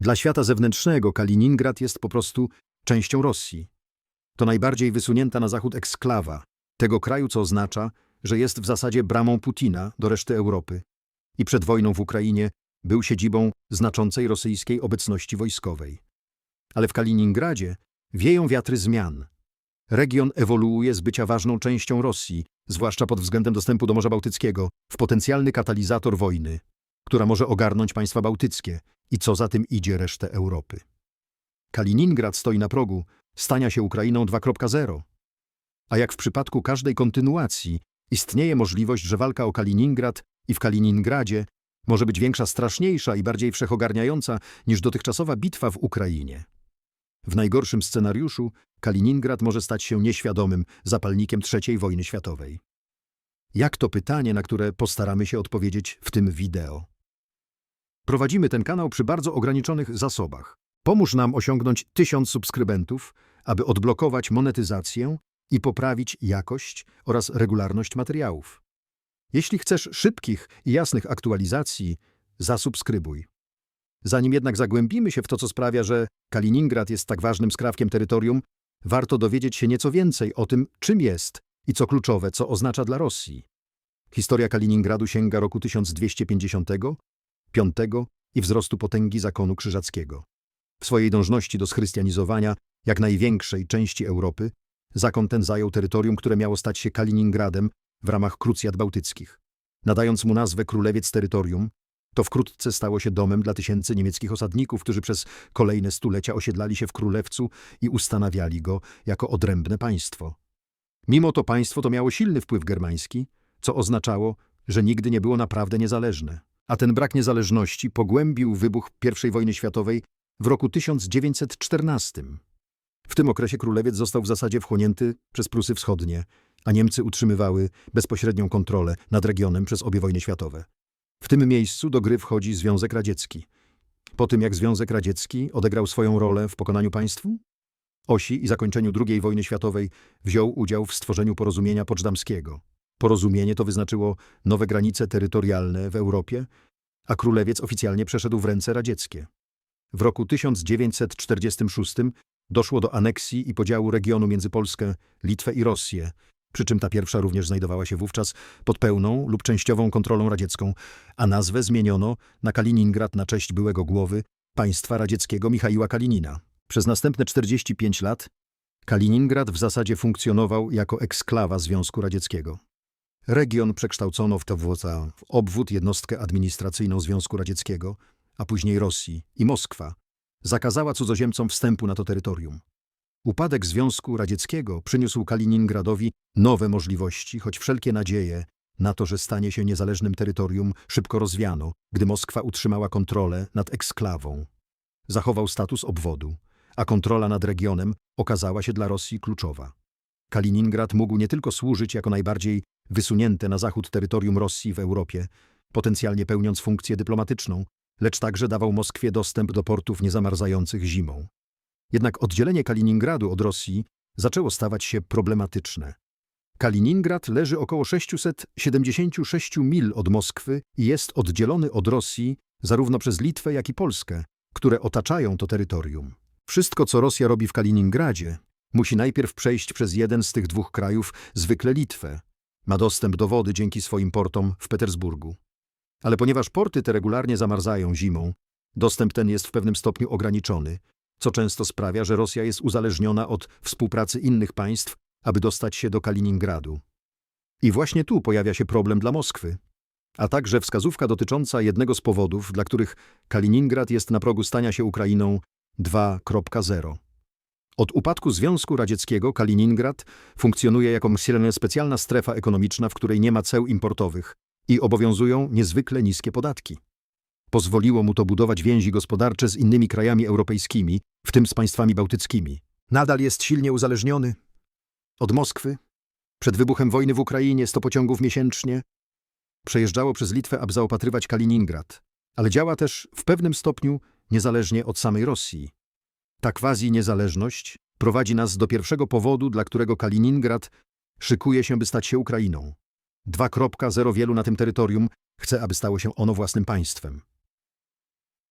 Dla świata zewnętrznego Kaliningrad jest po prostu częścią Rosji. To najbardziej wysunięta na zachód eksklawa tego kraju, co oznacza, że jest w zasadzie bramą Putina do reszty Europy i przed wojną w Ukrainie był siedzibą znaczącej rosyjskiej obecności wojskowej. Ale w Kaliningradzie wieją wiatry zmian. Region ewoluuje z bycia ważną częścią Rosji, zwłaszcza pod względem dostępu do Morza Bałtyckiego, w potencjalny katalizator wojny, która może ogarnąć państwa bałtyckie i co za tym idzie resztę Europy. Kaliningrad stoi na progu stania się Ukrainą 2.0. A jak w przypadku każdej kontynuacji, istnieje możliwość, że walka o Kaliningrad i w Kaliningradzie może być większa, straszniejsza i bardziej wszechogarniająca niż dotychczasowa bitwa w Ukrainie. W najgorszym scenariuszu Kaliningrad może stać się nieświadomym zapalnikiem III wojny światowej. Jak to pytanie, na które postaramy się odpowiedzieć w tym wideo. Prowadzimy ten kanał przy bardzo ograniczonych zasobach. Pomóż nam osiągnąć tysiąc subskrybentów, aby odblokować monetyzację i poprawić jakość oraz regularność materiałów. Jeśli chcesz szybkich i jasnych aktualizacji, zasubskrybuj. Zanim jednak zagłębimy się w to, co sprawia, że Kaliningrad jest tak ważnym skrawkiem terytorium, warto dowiedzieć się nieco więcej o tym, czym jest i co kluczowe, co oznacza dla Rosji. Historia Kaliningradu sięga roku 1255 i wzrostu potęgi zakonu krzyżackiego. W swojej dążności do schrystianizowania jak największej części Europy, zakon ten zajął terytorium, które miało stać się Kaliningradem w ramach krucjat bałtyckich. Nadając mu nazwę Królewiec Terytorium, to wkrótce stało się domem dla tysięcy niemieckich osadników, którzy przez kolejne stulecia osiedlali się w Królewcu i ustanawiali go jako odrębne państwo. Mimo to państwo to miało silny wpływ germański, co oznaczało, że nigdy nie było naprawdę niezależne. A ten brak niezależności pogłębił wybuch I wojny światowej w roku 1914. W tym okresie królewiec został w zasadzie wchłonięty przez Prusy Wschodnie, a Niemcy utrzymywały bezpośrednią kontrolę nad regionem przez obie wojny światowe. W tym miejscu do gry wchodzi Związek Radziecki. Po tym jak Związek Radziecki odegrał swoją rolę w pokonaniu państwu, osi i zakończeniu II wojny światowej wziął udział w stworzeniu porozumienia poczdamskiego. Porozumienie to wyznaczyło nowe granice terytorialne w Europie, a królewiec oficjalnie przeszedł w ręce radzieckie. W roku 1946 doszło do aneksji i podziału regionu między Polskę, Litwę i Rosję, przy czym ta pierwsza również znajdowała się wówczas pod pełną lub częściową kontrolą radziecką, a nazwę zmieniono na Kaliningrad na cześć byłego głowy państwa radzieckiego Michaiła Kalinina. Przez następne 45 lat Kaliningrad w zasadzie funkcjonował jako eksklawa Związku Radzieckiego. Region przekształcono w TWOCA w obwód jednostkę administracyjną Związku Radzieckiego, a później Rosji i Moskwa zakazała cudzoziemcom wstępu na to terytorium. Upadek Związku Radzieckiego przyniósł Kaliningradowi nowe możliwości, choć wszelkie nadzieje na to, że stanie się niezależnym terytorium, szybko rozwiano, gdy Moskwa utrzymała kontrolę nad eksklawą. Zachował status obwodu, a kontrola nad regionem okazała się dla Rosji kluczowa. Kaliningrad mógł nie tylko służyć jako najbardziej wysunięte na zachód terytorium Rosji w Europie, potencjalnie pełniąc funkcję dyplomatyczną, lecz także dawał Moskwie dostęp do portów niezamarzających zimą. Jednak oddzielenie Kaliningradu od Rosji zaczęło stawać się problematyczne. Kaliningrad leży około 676 mil od Moskwy i jest oddzielony od Rosji zarówno przez Litwę, jak i Polskę, które otaczają to terytorium. Wszystko, co Rosja robi w Kaliningradzie, musi najpierw przejść przez jeden z tych dwóch krajów, zwykle Litwę. Ma dostęp do wody dzięki swoim portom w Petersburgu. Ale ponieważ porty te regularnie zamarzają zimą, dostęp ten jest w pewnym stopniu ograniczony, co często sprawia, że Rosja jest uzależniona od współpracy innych państw, aby dostać się do Kaliningradu. I właśnie tu pojawia się problem dla Moskwy, a także wskazówka dotycząca jednego z powodów, dla których Kaliningrad jest na progu stania się Ukrainą 2.0. Od upadku Związku Radzieckiego Kaliningrad funkcjonuje jako specjalna strefa ekonomiczna, w której nie ma ceł importowych i obowiązują niezwykle niskie podatki. Pozwoliło mu to budować więzi gospodarcze z innymi krajami europejskimi, w tym z państwami bałtyckimi. Nadal jest silnie uzależniony od Moskwy. Przed wybuchem wojny w Ukrainie 100 pociągów miesięcznie przejeżdżało przez Litwę, aby zaopatrywać Kaliningrad, ale działa też w pewnym stopniu niezależnie od samej Rosji. Ta quasi-niezależność prowadzi nas do pierwszego powodu, dla którego Kaliningrad szykuje się, by stać się Ukrainą. 2.0 wielu na tym terytorium chce, aby stało się ono własnym państwem.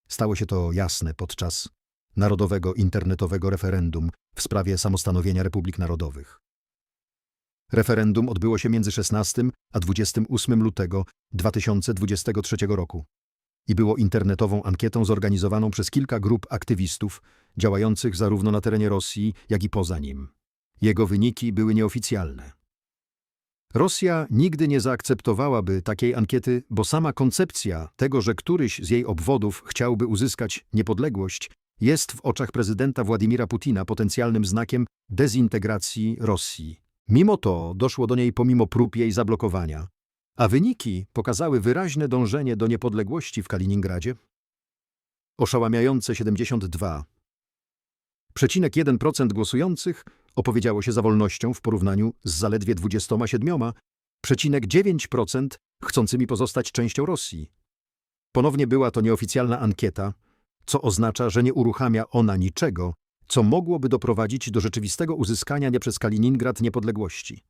Stało się to jasne podczas narodowego internetowego referendum w sprawie samostanowienia Republik Narodowych. Referendum odbyło się między 16 a 28 lutego 2023 roku i było internetową ankietą zorganizowaną przez kilka grup aktywistów działających zarówno na terenie Rosji, jak i poza nim. Jego wyniki były nieoficjalne. Rosja nigdy nie zaakceptowałaby takiej ankiety, bo sama koncepcja tego, że któryś z jej obwodów chciałby uzyskać niepodległość, jest w oczach prezydenta Władimira Putina potencjalnym znakiem dezintegracji Rosji. Mimo to doszło do niej pomimo prób jej zablokowania, a wyniki pokazały wyraźne dążenie do niepodległości w Kaliningradzie. Oszałamiające 72. Przecinek 1% głosujących opowiedziało się za wolnością w porównaniu z zaledwie 27, przecinek 9% chcącymi pozostać częścią Rosji. Ponownie była to nieoficjalna ankieta, co oznacza, że nie uruchamia ona niczego, co mogłoby doprowadzić do rzeczywistego uzyskania nie przez Kaliningrad niepodległości.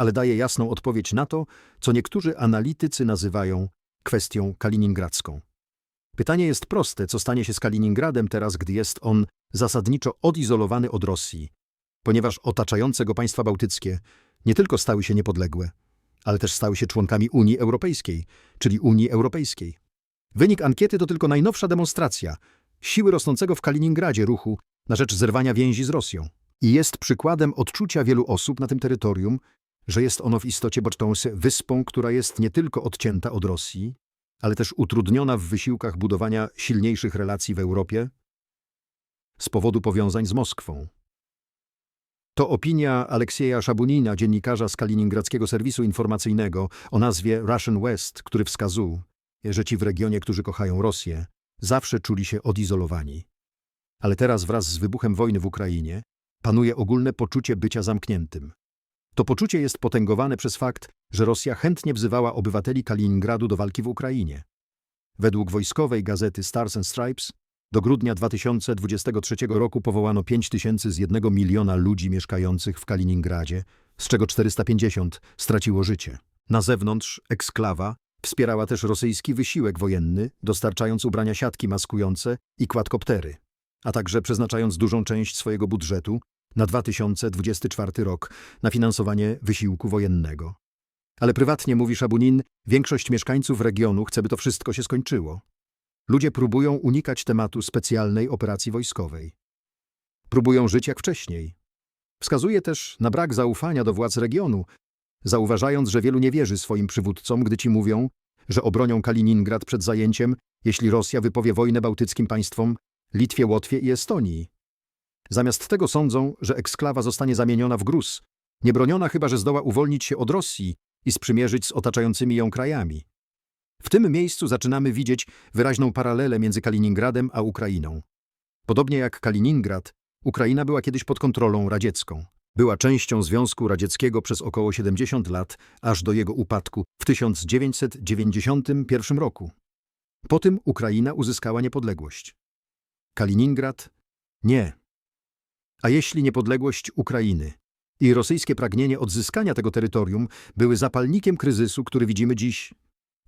Ale daje jasną odpowiedź na to, co niektórzy analitycy nazywają kwestią kaliningradzką. Pytanie jest proste, co stanie się z Kaliningradem teraz, gdy jest on zasadniczo odizolowany od Rosji, ponieważ otaczające go państwa bałtyckie nie tylko stały się niepodległe, ale też stały się członkami Unii Europejskiej, czyli Unii Europejskiej. Wynik ankiety to tylko najnowsza demonstracja siły rosnącego w Kaliningradzie ruchu na rzecz zerwania więzi z Rosją. I jest przykładem odczucia wielu osób na tym terytorium, że jest ono w istocie Bocztąsy wyspą, która jest nie tylko odcięta od Rosji, ale też utrudniona w wysiłkach budowania silniejszych relacji w Europie z powodu powiązań z Moskwą. To opinia Aleksieja Szabunina, dziennikarza z kaliningradzkiego serwisu informacyjnego o nazwie Russian West, który wskazuje, że ci w regionie, którzy kochają Rosję, zawsze czuli się odizolowani. Ale teraz wraz z wybuchem wojny w Ukrainie panuje ogólne poczucie bycia zamkniętym. To poczucie jest potęgowane przez fakt, że Rosja chętnie wzywała obywateli Kaliningradu do walki w Ukrainie. Według wojskowej gazety Stars and Stripes do grudnia 2023 roku powołano 5 tysięcy z jednego miliona ludzi mieszkających w Kaliningradzie, z czego 450 straciło życie. Na zewnątrz eksklawa wspierała też rosyjski wysiłek wojenny, dostarczając ubrania siatki maskujące i kwadkoptery, a także przeznaczając dużą część swojego budżetu na 2024 rok na finansowanie wysiłku wojennego. Ale prywatnie, mówi Szabunin, większość mieszkańców regionu chce, by to wszystko się skończyło. Ludzie próbują unikać tematu specjalnej operacji wojskowej. Próbują żyć jak wcześniej. Wskazuje też na brak zaufania do władz regionu, zauważając, że wielu nie wierzy swoim przywódcom, gdy ci mówią, że obronią Kaliningrad przed zajęciem, jeśli Rosja wypowie wojnę bałtyckim państwom Litwie, Łotwie i Estonii. Zamiast tego sądzą, że eksklawa zostanie zamieniona w gruz, niebroniona chyba, że zdoła uwolnić się od Rosji i sprzymierzyć z otaczającymi ją krajami. W tym miejscu zaczynamy widzieć wyraźną paralelę między Kaliningradem a Ukrainą. Podobnie jak Kaliningrad, Ukraina była kiedyś pod kontrolą radziecką. Była częścią Związku Radzieckiego przez około 70 lat, aż do jego upadku w 1991 roku. Po tym Ukraina uzyskała niepodległość. Kaliningrad? Nie. A jeśli niepodległość Ukrainy i rosyjskie pragnienie odzyskania tego terytorium były zapalnikiem kryzysu, który widzimy dziś,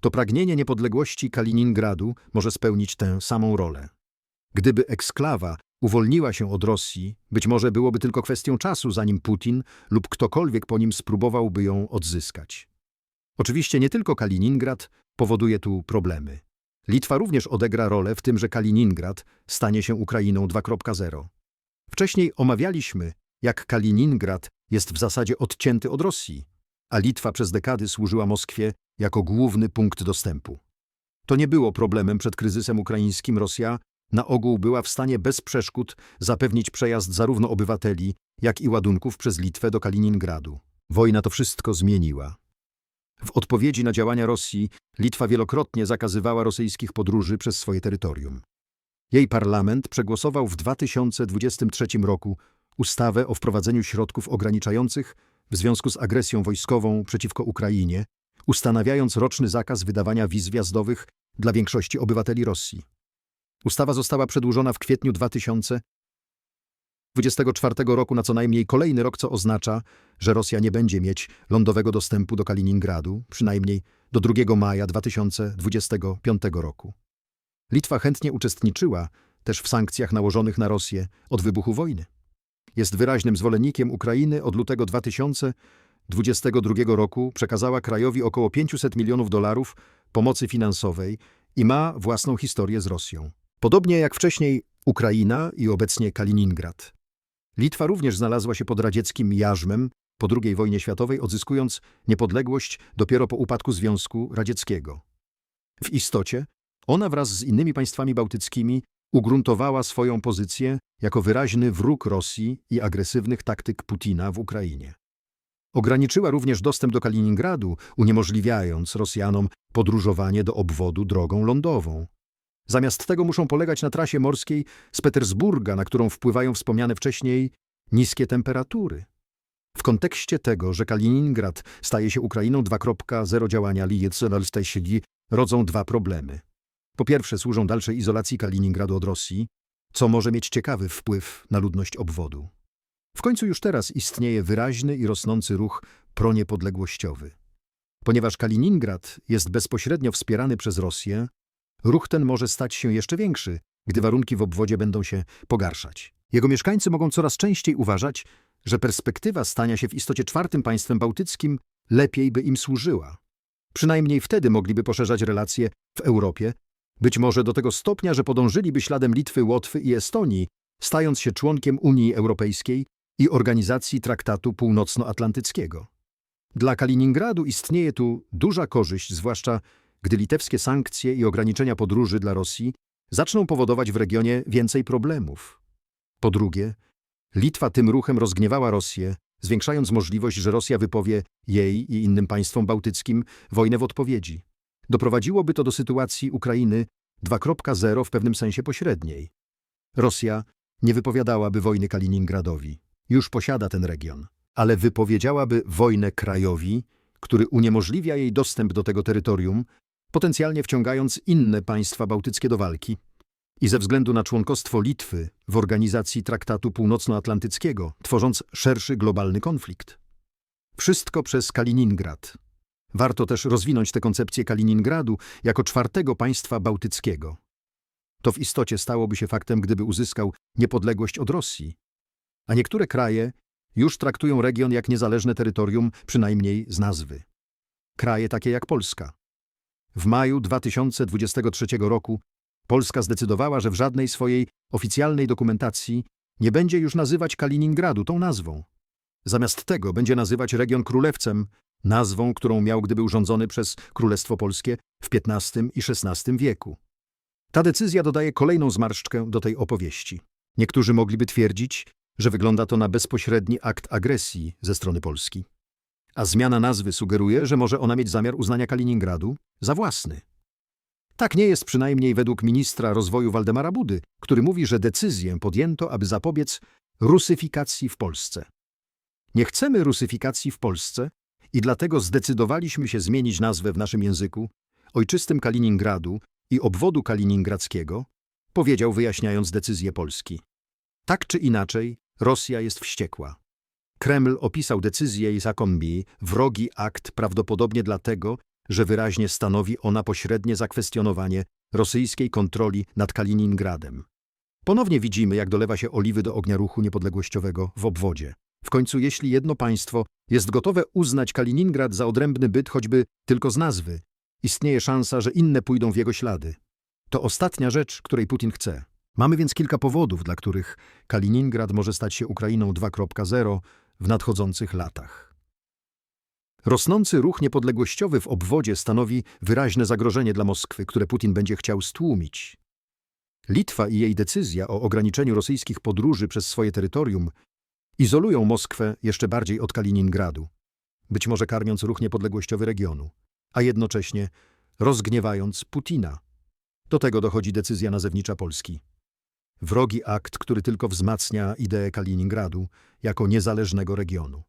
to pragnienie niepodległości Kaliningradu może spełnić tę samą rolę. Gdyby eksklawa uwolniła się od Rosji, być może byłoby tylko kwestią czasu, zanim Putin lub ktokolwiek po nim spróbowałby ją odzyskać. Oczywiście nie tylko Kaliningrad powoduje tu problemy. Litwa również odegra rolę w tym, że Kaliningrad stanie się Ukrainą 2.0. Wcześniej omawialiśmy, jak Kaliningrad jest w zasadzie odcięty od Rosji, a Litwa przez dekady służyła Moskwie jako główny punkt dostępu. To nie było problemem przed kryzysem ukraińskim. Rosja na ogół była w stanie bez przeszkód zapewnić przejazd zarówno obywateli, jak i ładunków przez Litwę do Kaliningradu. Wojna to wszystko zmieniła. W odpowiedzi na działania Rosji Litwa wielokrotnie zakazywała rosyjskich podróży przez swoje terytorium. Jej parlament przegłosował w 2023 roku ustawę o wprowadzeniu środków ograniczających w związku z agresją wojskową przeciwko Ukrainie, ustanawiając roczny zakaz wydawania wiz wjazdowych dla większości obywateli Rosji. Ustawa została przedłużona w kwietniu 2024 roku na co najmniej kolejny rok, co oznacza, że Rosja nie będzie mieć lądowego dostępu do Kaliningradu, przynajmniej do 2 maja 2025 roku. Litwa chętnie uczestniczyła też w sankcjach nałożonych na Rosję od wybuchu wojny. Jest wyraźnym zwolennikiem Ukrainy od lutego 2022 roku przekazała krajowi około 500 milionów dolarów pomocy finansowej i ma własną historię z Rosją. Podobnie jak wcześniej Ukraina i obecnie Kaliningrad. Litwa również znalazła się pod radzieckim jarzmem po II wojnie światowej, odzyskując niepodległość dopiero po upadku Związku Radzieckiego. W istocie ona wraz z innymi państwami bałtyckimi ugruntowała swoją pozycję jako wyraźny wróg Rosji i agresywnych taktyk Putina w Ukrainie. Ograniczyła również dostęp do Kaliningradu, uniemożliwiając Rosjanom podróżowanie do obwodu drogą lądową. Zamiast tego muszą polegać na trasie morskiej z Petersburga, na którą wpływają wspomniane wcześniej niskie temperatury. W kontekście tego, że Kaliningrad staje się Ukrainą 2.0 działania Lietzenalstejsigi rodzą dwa problemy. Po pierwsze służą dalszej izolacji Kaliningradu od Rosji, co może mieć ciekawy wpływ na ludność obwodu. W końcu już teraz istnieje wyraźny i rosnący ruch proniepodległościowy. Ponieważ Kaliningrad jest bezpośrednio wspierany przez Rosję, ruch ten może stać się jeszcze większy, gdy warunki w obwodzie będą się pogarszać. Jego mieszkańcy mogą coraz częściej uważać, że perspektywa stania się w istocie czwartym państwem bałtyckim lepiej by im służyła. Przynajmniej wtedy mogliby poszerzać relacje w Europie, być może do tego stopnia, że podążyliby śladem Litwy, Łotwy i Estonii, stając się członkiem Unii Europejskiej i Organizacji Traktatu Północnoatlantyckiego. Dla Kaliningradu istnieje tu duża korzyść, zwłaszcza gdy litewskie sankcje i ograniczenia podróży dla Rosji zaczną powodować w regionie więcej problemów. Po drugie, Litwa tym ruchem rozgniewała Rosję, zwiększając możliwość, że Rosja wypowie jej i innym państwom bałtyckim wojnę w odpowiedzi. Doprowadziłoby to do sytuacji Ukrainy 2.0 w pewnym sensie pośredniej. Rosja nie wypowiadałaby wojny Kaliningradowi. Już posiada ten region. Ale wypowiedziałaby wojnę krajowi, który uniemożliwia jej dostęp do tego terytorium, potencjalnie wciągając inne państwa bałtyckie do walki. I ze względu na członkostwo Litwy w Organizacji Traktatu Północnoatlantyckiego, tworząc szerszy globalny konflikt. Wszystko przez Kaliningrad. Warto też rozwinąć tę koncepcję Kaliningradu jako czwartego państwa bałtyckiego. To w istocie stałoby się faktem, gdyby uzyskał niepodległość od Rosji. A niektóre kraje już traktują region jak niezależne terytorium, przynajmniej z nazwy. Kraje takie jak Polska. W maju 2023 roku Polska zdecydowała, że w żadnej swojej oficjalnej dokumentacji nie będzie już nazywać Kaliningradu tą nazwą. Zamiast tego będzie nazywać region królewcem, nazwą, którą miał gdyby urządzony przez Królestwo Polskie w XV i XVI wieku. Ta decyzja dodaje kolejną zmarszczkę do tej opowieści. Niektórzy mogliby twierdzić, że wygląda to na bezpośredni akt agresji ze strony Polski. A zmiana nazwy sugeruje, że może ona mieć zamiar uznania Kaliningradu za własny. Tak nie jest przynajmniej według ministra rozwoju Waldemara Budy, który mówi, że decyzję podjęto, aby zapobiec rusyfikacji w Polsce. Nie chcemy rusyfikacji w Polsce i dlatego zdecydowaliśmy się zmienić nazwę w naszym języku ojczystym Kaliningradu i obwodu kaliningradzkiego, powiedział wyjaśniając decyzję Polski. Tak czy inaczej, Rosja jest wściekła. Kreml opisał decyzję Isakombi wrogi akt prawdopodobnie dlatego, że wyraźnie stanowi ona pośrednie zakwestionowanie rosyjskiej kontroli nad Kaliningradem. Ponownie widzimy, jak dolewa się oliwy do ognia ruchu niepodległościowego w obwodzie. W końcu, jeśli jedno państwo jest gotowe uznać Kaliningrad za odrębny byt choćby tylko z nazwy, istnieje szansa, że inne pójdą w jego ślady. To ostatnia rzecz, której Putin chce. Mamy więc kilka powodów, dla których Kaliningrad może stać się Ukrainą 2.0 w nadchodzących latach. Rosnący ruch niepodległościowy w obwodzie stanowi wyraźne zagrożenie dla Moskwy, które Putin będzie chciał stłumić. Litwa i jej decyzja o ograniczeniu rosyjskich podróży przez swoje terytorium izolują Moskwę jeszcze bardziej od Kaliningradu, być może karmiąc ruch niepodległościowy regionu, a jednocześnie rozgniewając Putina. Do tego dochodzi decyzja nazewnicza Polski. Wrogi akt, który tylko wzmacnia ideę Kaliningradu jako niezależnego regionu.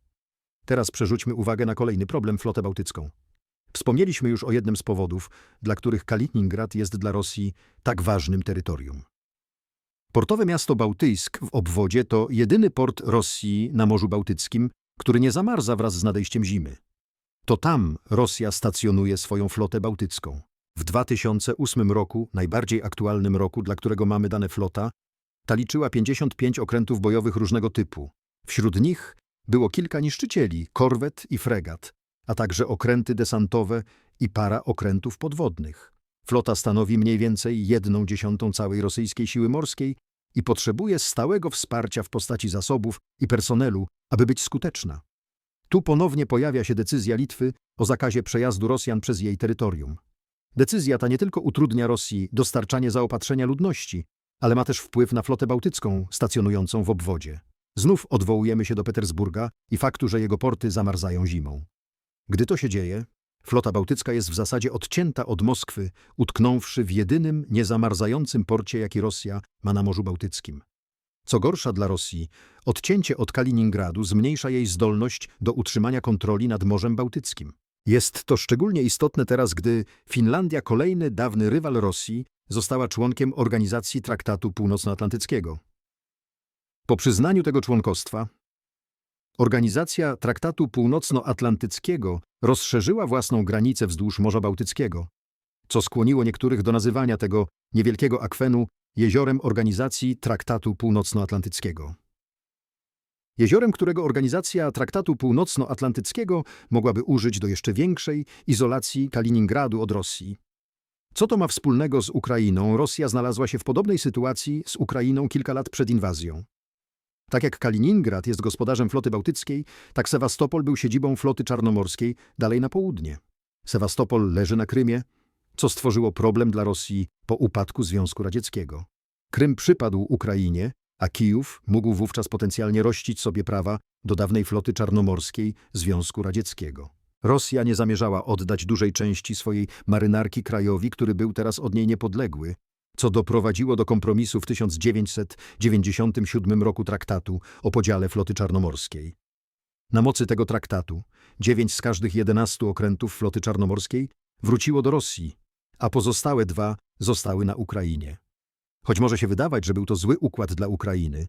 Teraz przerzućmy uwagę na kolejny problem flotę bałtycką. Wspomnieliśmy już o jednym z powodów, dla których Kaliningrad jest dla Rosji tak ważnym terytorium. Portowe miasto Bałtyjsk w obwodzie to jedyny port Rosji na Morzu Bałtyckim, który nie zamarza wraz z nadejściem zimy. To tam Rosja stacjonuje swoją flotę bałtycką. W 2008 roku, najbardziej aktualnym roku, dla którego mamy dane flota, ta liczyła 55 okrętów bojowych różnego typu. Wśród nich było kilka niszczycieli, korwet i fregat, a także okręty desantowe i para okrętów podwodnych. Flota stanowi mniej więcej jedną dziesiątą całej rosyjskiej siły morskiej i potrzebuje stałego wsparcia w postaci zasobów i personelu, aby być skuteczna. Tu ponownie pojawia się decyzja Litwy o zakazie przejazdu Rosjan przez jej terytorium. Decyzja ta nie tylko utrudnia Rosji dostarczanie zaopatrzenia ludności, ale ma też wpływ na flotę bałtycką stacjonującą w obwodzie. Znów odwołujemy się do Petersburga i faktu, że jego porty zamarzają zimą. Gdy to się dzieje, flota bałtycka jest w zasadzie odcięta od Moskwy, utknąwszy w jedynym niezamarzającym porcie, jaki Rosja ma na Morzu Bałtyckim. Co gorsza dla Rosji, odcięcie od Kaliningradu zmniejsza jej zdolność do utrzymania kontroli nad Morzem Bałtyckim. Jest to szczególnie istotne teraz, gdy Finlandia, kolejny dawny rywal Rosji, została członkiem Organizacji Traktatu Północnoatlantyckiego. Po przyznaniu tego członkostwa, Organizacja Traktatu Północnoatlantyckiego rozszerzyła własną granicę wzdłuż Morza Bałtyckiego, co skłoniło niektórych do nazywania tego niewielkiego akwenu jeziorem Organizacji Traktatu Północnoatlantyckiego. Jeziorem, którego Organizacja Traktatu Północnoatlantyckiego mogłaby użyć do jeszcze większej izolacji Kaliningradu od Rosji. Co to ma wspólnego z Ukrainą? Rosja znalazła się w podobnej sytuacji z Ukrainą kilka lat przed inwazją. Tak jak Kaliningrad jest gospodarzem floty bałtyckiej, tak Sewastopol był siedzibą floty czarnomorskiej dalej na południe. Sewastopol leży na Krymie, co stworzyło problem dla Rosji po upadku Związku Radzieckiego. Krym przypadł Ukrainie, a Kijów mógł wówczas potencjalnie rościć sobie prawa do dawnej floty czarnomorskiej Związku Radzieckiego. Rosja nie zamierzała oddać dużej części swojej marynarki krajowi, który był teraz od niej niepodległy, co doprowadziło do kompromisu w 1997 roku traktatu o podziale floty czarnomorskiej. Na mocy tego traktatu dziewięć z każdych jedenastu okrętów floty czarnomorskiej wróciło do Rosji, a pozostałe dwa zostały na Ukrainie. Choć może się wydawać, że był to zły układ dla Ukrainy,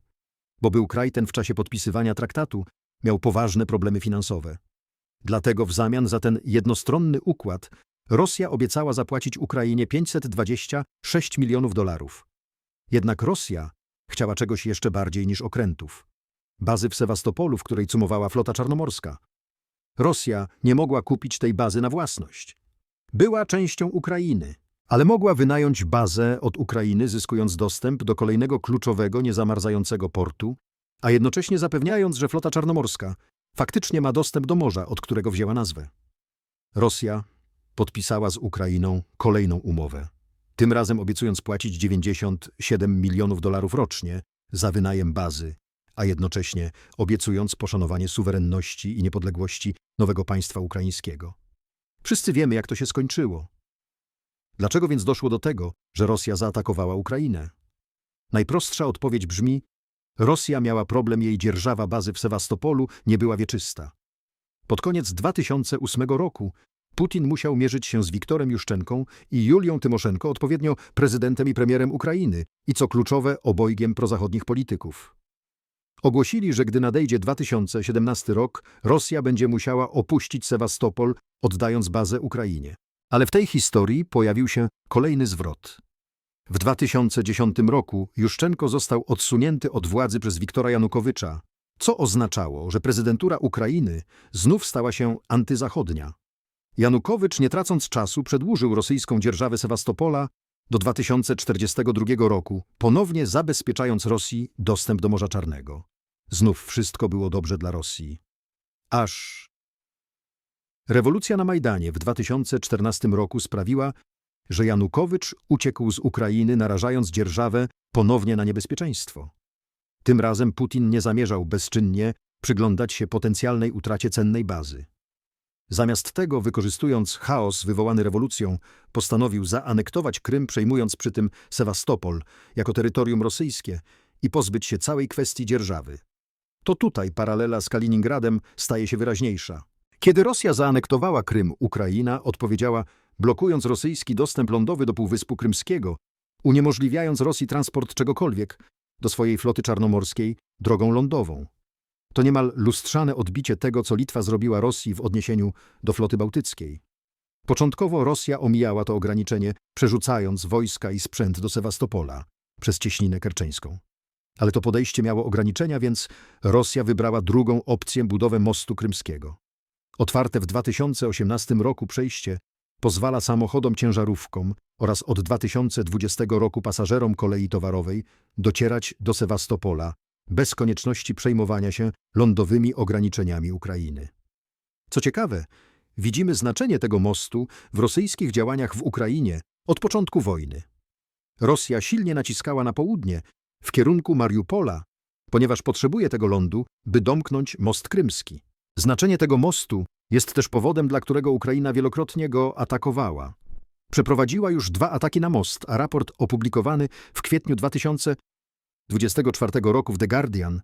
bo był kraj ten w czasie podpisywania traktatu miał poważne problemy finansowe. Dlatego w zamian za ten jednostronny układ Rosja obiecała zapłacić Ukrainie 526 milionów dolarów. Jednak Rosja chciała czegoś jeszcze bardziej niż okrętów. Bazy w Sewastopolu, w której cumowała flota czarnomorska. Rosja nie mogła kupić tej bazy na własność. Była częścią Ukrainy, ale mogła wynająć bazę od Ukrainy, zyskując dostęp do kolejnego kluczowego, niezamarzającego portu, a jednocześnie zapewniając, że flota czarnomorska faktycznie ma dostęp do morza, od którego wzięła nazwę. Rosja podpisała z Ukrainą kolejną umowę, tym razem obiecując płacić 97 milionów dolarów rocznie za wynajem bazy, a jednocześnie obiecując poszanowanie suwerenności i niepodległości nowego państwa ukraińskiego. Wszyscy wiemy, jak to się skończyło. Dlaczego więc doszło do tego, że Rosja zaatakowała Ukrainę? Najprostsza odpowiedź brzmi: Rosja miała problem, jej dzierżawa bazy w Sewastopolu nie była wieczysta. Pod koniec 2008 roku Putin musiał mierzyć się z Wiktorem Juszczenką i Julią Tymoszenko, odpowiednio prezydentem i premierem Ukrainy, i co kluczowe, obojgiem prozachodnich polityków. Ogłosili, że gdy nadejdzie 2017 rok, Rosja będzie musiała opuścić Sewastopol, oddając bazę Ukrainie. Ale w tej historii pojawił się kolejny zwrot. W 2010 roku Juszczenko został odsunięty od władzy przez Wiktora Janukowycza, co oznaczało, że prezydentura Ukrainy znów stała się antyzachodnia. Janukowycz, nie tracąc czasu, przedłużył rosyjską dzierżawę Sewastopola do 2042 roku, ponownie zabezpieczając Rosji dostęp do Morza Czarnego. Znów wszystko było dobrze dla Rosji. Aż Rewolucja na Majdanie w 2014 roku sprawiła, że Janukowycz uciekł z Ukrainy, narażając dzierżawę ponownie na niebezpieczeństwo. Tym razem Putin nie zamierzał bezczynnie przyglądać się potencjalnej utracie cennej bazy. Zamiast tego, wykorzystując chaos wywołany rewolucją, postanowił zaanektować Krym, przejmując przy tym Sewastopol jako terytorium rosyjskie i pozbyć się całej kwestii dzierżawy. To tutaj paralela z Kaliningradem staje się wyraźniejsza. Kiedy Rosja zaanektowała Krym, Ukraina odpowiedziała, blokując rosyjski dostęp lądowy do Półwyspu Krymskiego, uniemożliwiając Rosji transport czegokolwiek do swojej floty czarnomorskiej drogą lądową. To niemal lustrzane odbicie tego, co Litwa zrobiła Rosji w odniesieniu do floty bałtyckiej. Początkowo Rosja omijała to ograniczenie, przerzucając wojska i sprzęt do Sewastopola przez cieśninę kerczeńską. Ale to podejście miało ograniczenia, więc Rosja wybrała drugą opcję budowę mostu krymskiego. Otwarte w 2018 roku przejście pozwala samochodom ciężarówkom oraz od 2020 roku pasażerom kolei towarowej docierać do Sewastopola bez konieczności przejmowania się lądowymi ograniczeniami Ukrainy. Co ciekawe, widzimy znaczenie tego mostu w rosyjskich działaniach w Ukrainie od początku wojny. Rosja silnie naciskała na południe, w kierunku Mariupola, ponieważ potrzebuje tego lądu, by domknąć most krymski. Znaczenie tego mostu jest też powodem, dla którego Ukraina wielokrotnie go atakowała. Przeprowadziła już dwa ataki na most, a raport opublikowany w kwietniu 2024 roku w The Guardian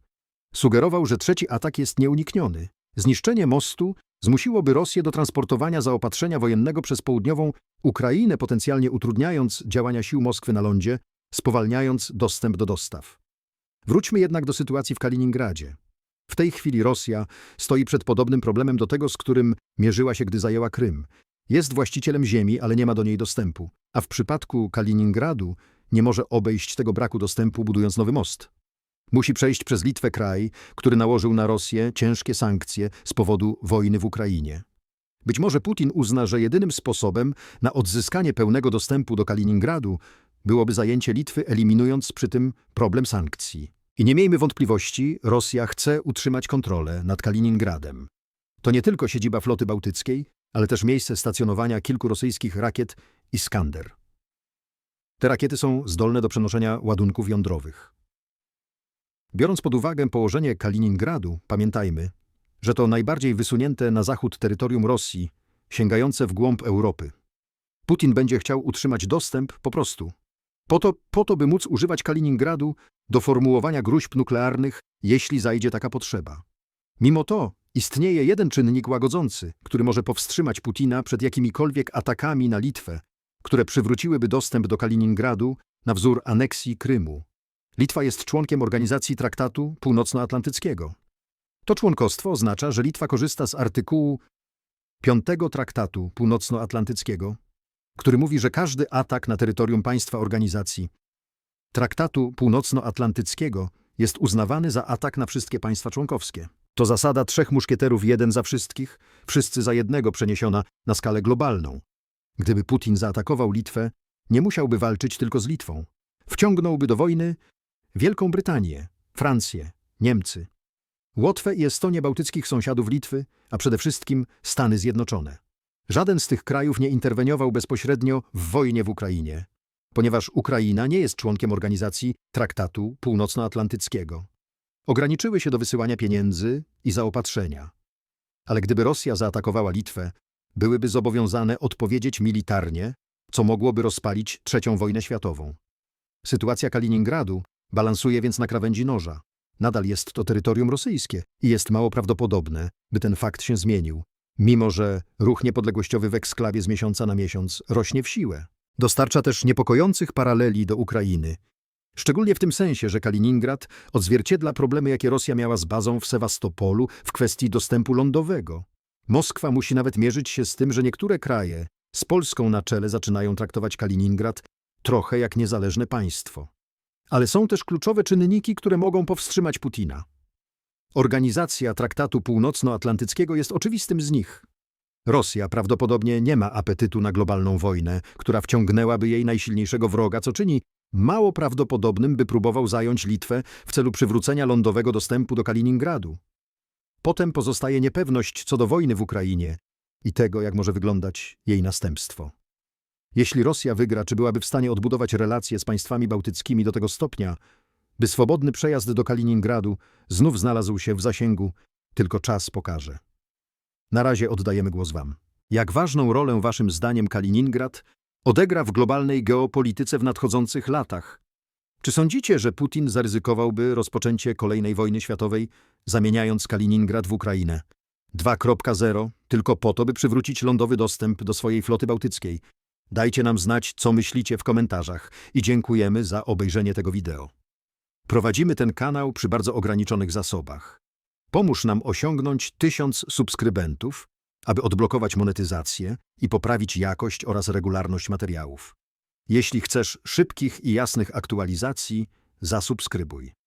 sugerował, że trzeci atak jest nieunikniony. Zniszczenie mostu zmusiłoby Rosję do transportowania zaopatrzenia wojennego przez południową Ukrainę, potencjalnie utrudniając działania sił Moskwy na lądzie, spowalniając dostęp do dostaw. Wróćmy jednak do sytuacji w Kaliningradzie. W tej chwili Rosja stoi przed podobnym problemem do tego, z którym mierzyła się, gdy zajęła Krym. Jest właścicielem ziemi, ale nie ma do niej dostępu. A w przypadku Kaliningradu nie może obejść tego braku dostępu, budując nowy most. Musi przejść przez Litwę kraj, który nałożył na Rosję ciężkie sankcje z powodu wojny w Ukrainie. Być może Putin uzna, że jedynym sposobem na odzyskanie pełnego dostępu do Kaliningradu byłoby zajęcie Litwy, eliminując przy tym problem sankcji. I nie miejmy wątpliwości, Rosja chce utrzymać kontrolę nad Kaliningradem. To nie tylko siedziba floty bałtyckiej, ale też miejsce stacjonowania kilku rosyjskich rakiet Iskander. Te rakiety są zdolne do przenoszenia ładunków jądrowych. Biorąc pod uwagę położenie Kaliningradu, pamiętajmy, że to najbardziej wysunięte na zachód terytorium Rosji, sięgające w głąb Europy. Putin będzie chciał utrzymać dostęp po prostu. Po to, po to, by móc używać Kaliningradu do formułowania gruźb nuklearnych, jeśli zajdzie taka potrzeba. Mimo to istnieje jeden czynnik łagodzący, który może powstrzymać Putina przed jakimikolwiek atakami na Litwę, które przywróciłyby dostęp do Kaliningradu na wzór aneksji Krymu. Litwa jest członkiem Organizacji Traktatu Północnoatlantyckiego. To członkostwo oznacza, że Litwa korzysta z artykułu 5 Traktatu Północnoatlantyckiego, który mówi, że każdy atak na terytorium państwa organizacji Traktatu Północnoatlantyckiego jest uznawany za atak na wszystkie państwa członkowskie. To zasada trzech muszkieterów jeden za wszystkich, wszyscy za jednego przeniesiona na skalę globalną. Gdyby Putin zaatakował Litwę, nie musiałby walczyć tylko z Litwą. Wciągnąłby do wojny Wielką Brytanię, Francję, Niemcy, Łotwę i Estonię bałtyckich sąsiadów Litwy, a przede wszystkim Stany Zjednoczone. Żaden z tych krajów nie interweniował bezpośrednio w wojnie w Ukrainie, ponieważ Ukraina nie jest członkiem organizacji Traktatu Północnoatlantyckiego. Ograniczyły się do wysyłania pieniędzy i zaopatrzenia. Ale gdyby Rosja zaatakowała Litwę, byłyby zobowiązane odpowiedzieć militarnie, co mogłoby rozpalić trzecią wojnę światową. Sytuacja Kaliningradu balansuje więc na krawędzi noża. Nadal jest to terytorium rosyjskie i jest mało prawdopodobne, by ten fakt się zmienił, mimo że ruch niepodległościowy w eksklawie z miesiąca na miesiąc rośnie w siłę. Dostarcza też niepokojących paraleli do Ukrainy. Szczególnie w tym sensie, że Kaliningrad odzwierciedla problemy, jakie Rosja miała z bazą w Sewastopolu w kwestii dostępu lądowego. Moskwa musi nawet mierzyć się z tym, że niektóre kraje, z Polską na czele, zaczynają traktować Kaliningrad trochę jak niezależne państwo. Ale są też kluczowe czynniki, które mogą powstrzymać Putina. Organizacja Traktatu Północnoatlantyckiego jest oczywistym z nich. Rosja prawdopodobnie nie ma apetytu na globalną wojnę, która wciągnęłaby jej najsilniejszego wroga, co czyni mało prawdopodobnym, by próbował zająć Litwę w celu przywrócenia lądowego dostępu do Kaliningradu. Potem pozostaje niepewność co do wojny w Ukrainie i tego, jak może wyglądać jej następstwo. Jeśli Rosja wygra, czy byłaby w stanie odbudować relacje z państwami bałtyckimi do tego stopnia, by swobodny przejazd do Kaliningradu znów znalazł się w zasięgu, tylko czas pokaże. Na razie oddajemy głos Wam. Jak ważną rolę Waszym zdaniem Kaliningrad odegra w globalnej geopolityce w nadchodzących latach? Czy sądzicie, że Putin zaryzykowałby rozpoczęcie kolejnej wojny światowej, zamieniając Kaliningrad w Ukrainę? 2.0 tylko po to, by przywrócić lądowy dostęp do swojej floty bałtyckiej. Dajcie nam znać, co myślicie w komentarzach i dziękujemy za obejrzenie tego wideo. Prowadzimy ten kanał przy bardzo ograniczonych zasobach. Pomóż nam osiągnąć tysiąc subskrybentów aby odblokować monetyzację i poprawić jakość oraz regularność materiałów. Jeśli chcesz szybkich i jasnych aktualizacji, zasubskrybuj.